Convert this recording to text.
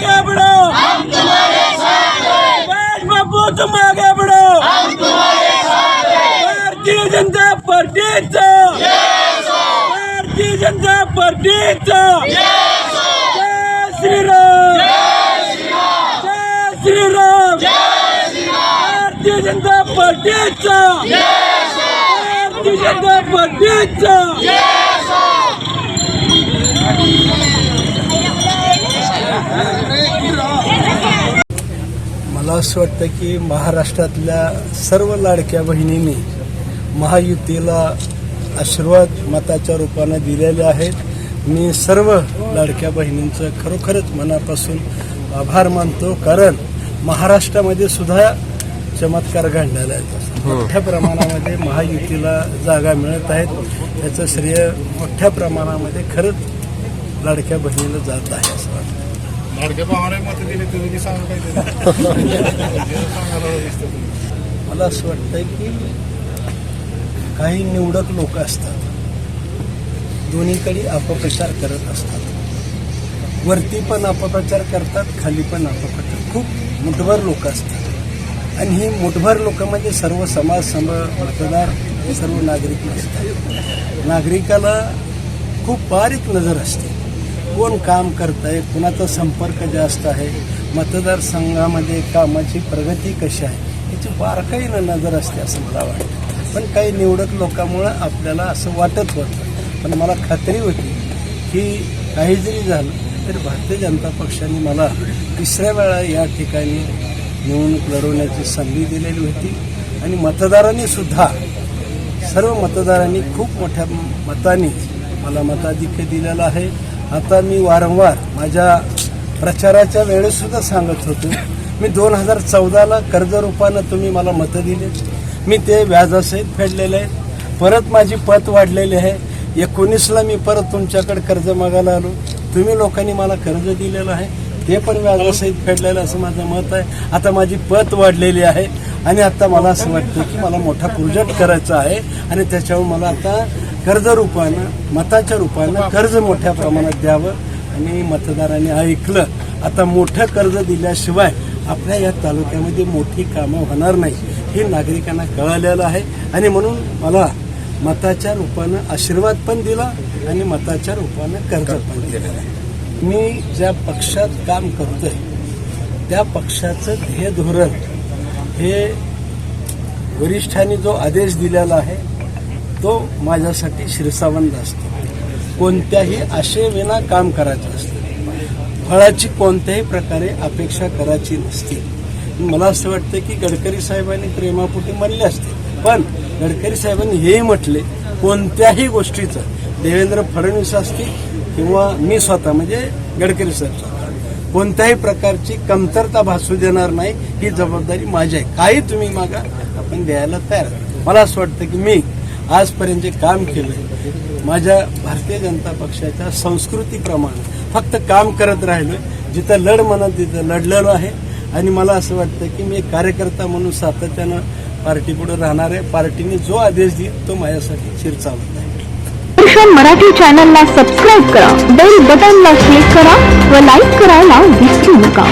आगे बढ़ो हम तुम्हारे साथ हैं महेश बाबू तुम आगे बढ़ो हम तुम्हारे साथ हैं भारतीय जनता पार्टी भारतीय जनता पार्टी जय श्रीराम. जय श्रीराम. भारतीय जनता पार्टी भारतीय जनता पार्टीचा. मला असं वाटतं की महाराष्ट्रातल्या सर्व लाडक्या बहिणींनी महायुतीला आशीर्वाद मताच्या रूपानं दिलेले आहेत. मी सर्व लाडक्या बहिणींचं खरोखरच मनापासून आभार मानतो कारण महाराष्ट्रामध्ये सुद्धा चमत्कार घडलेला आहे मोठ्या प्रमाणामध्ये महायुतीला जागा मिळत आहेत. त्याचं श्रेय मोठ्या प्रमाणामध्ये खरंच लाडक्या बहिणीला जात आहे. लाडक्या भावाने मत दिली तुम्ही सांगा काहीतरी मला असं वाटतंय की काही निवडक लोक असतात. दोन्हीकडे अपप्रचार करत असतात. वरती पण अपप्रचार करतात खाली पण अपप्रचार खूप मुठभर लोक असतात. आणि ही मुठभर लोक म्हणजे सर्व समाज सम मतदार सर्व नागरिक नसतात. नागरिकाला खूप बारीक नजर असते. कोण काम करत आहे कुणाचा संपर्क जास्त आहे मतदारसंघामध्ये कामाची प्रगती कशी आहे याची बारकाईनं नजर असते असं मला वाटतं. पण काही निवडक लोकांमुळं आपल्याला असं वाटत होतं. पण मला खात्री होती की काही जरी झालं तरी भारतीय जनता पक्षाने मला तिसऱ्या वेळा या ठिकाणी निवडणूक लढवण्याची संधी दिलेली होती. आणि मतदारांनी सुद्धा सर्व मतदारांनी खूप मोठ्या मताने मला मताधिक्य दिलेलं आहे. आता मी वारंवार माझ्या प्रचाराच्या वेळेसुद्धा सांगत होतो. मी दोन हजार चौदाला कर्जरूपानं तुम्ही मला मतं दिले. मी ते व्याजासहित फेडलेले आहे. परत माझी पत वाढलेली आहे. एकोणीसला मी परत तुमच्याकडे कर्ज मागायला आलो. तुम्ही लोकांनी मला कर्ज दिलेलं आहे. ते पण व्याजासहित फेडलेलं असं माझं मत आहे. आता माझी पत वाढलेली आहे. आणि आता मला असं वाटतं की मला मोठा प्रोजेक्ट करायचा आहे. आणि त्याच्यावर मला आता कर्ज रूपानं मताच्या रूपानं कर्ज मोठ्या प्रमाणात द्यावं आणि मतदारांनी ऐकलं. आता मोठं कर्ज दिल्याशिवाय आपल्या या तालुक्यामध्ये मोठी कामं होणार नाही हे नागरिकांना कळालेलं आहे. आणि म्हणून मला मताच्या रूपानं आशीर्वाद पण दिला आणि मताच्या रूपानं कर्ज पण दिलेलं आहे मी ज्या पक्षात काम करतोय त्या पक्षाचं ध्येय धोरण हे वरिष्ठांनी जो आदेश दिलेला आहे तो माझ्यासाठी शिरसावंत असतो. कोणत्याही आशेविना काम करायचं असतं. फळाची कोणत्याही प्रकारे अपेक्षा करायची नसते. मला असं वाटतं की गडकरी साहेबांनी प्रेमापोटी म्हणले असते. पण गडकरी साहेबांनी हेही म्हटले कोणत्याही गोष्टीचं देवेंद्र फडणवीस असतील किंवा मी स्वतः म्हणजे गडकरी साहेब स्वतः कोणत्याही प्रकारची कमतरता भासू देणार नाही ही जबाबदारी माझी आहे. काही तुम्ही मागा आपण द्यायला तयार मला असं वाटतं की मी आजपर्यंत जे काम केलं माझ्या भारतीय जनता पक्षाच्या संस्कृतीप्रमाणे फक्त काम करत राहिलो जिथं लढ म्हणत तिथं लढलेलो आहे. आणि मला असं वाटतं की मी एक कार्यकर्ता म्हणून सातत्यानं पार्टीपुढे राहणार आहे. पार्टीने जो आदेश देईल तो माझ्यासाठी शिरचावत आहे. मराठी चॅनलला सबस्क्राईब करा बेल बटनला क्लिक करा व लाईक करायला विसरू नका.